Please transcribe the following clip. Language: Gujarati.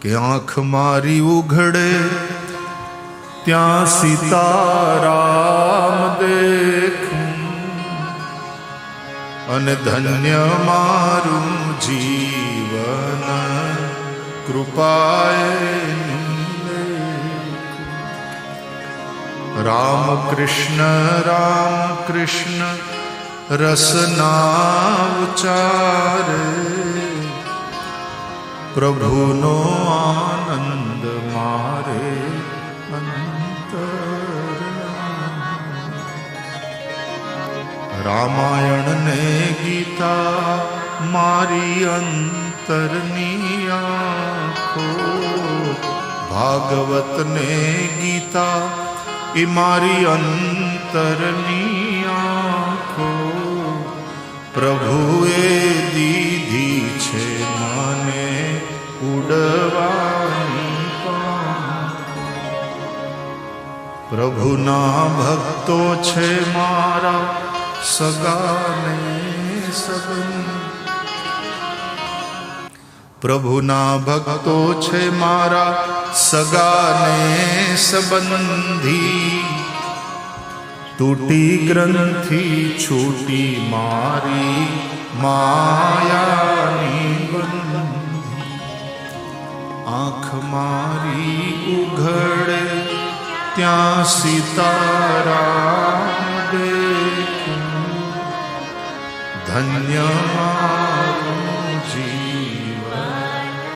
કે આંખ મારી ઉઘડે, ત્યાં સીતારામ દેખું. અને ધન્ય મારું જીવન કૃપાએ રામ કૃષ્ણ રામ કૃષ્ણ, રસના ઉચારે પ્રભુનો આનંદ મારે રામાયણ ને ગીતા મારી અંતરની આંખો. ભાગવત ને ગીતા એ મારી અંતરની આંખો. પ્રભુએ પ્રભુના ભક્તો છે મારા સગાને. પ્રભુના ભક્તો છે મારા સગાને સંબંધી. તૂટી ગ્રંથિ છૂટી મારી માયાની આંખ મારી ઉઘડે ત્યાં સીતારા ધન્ય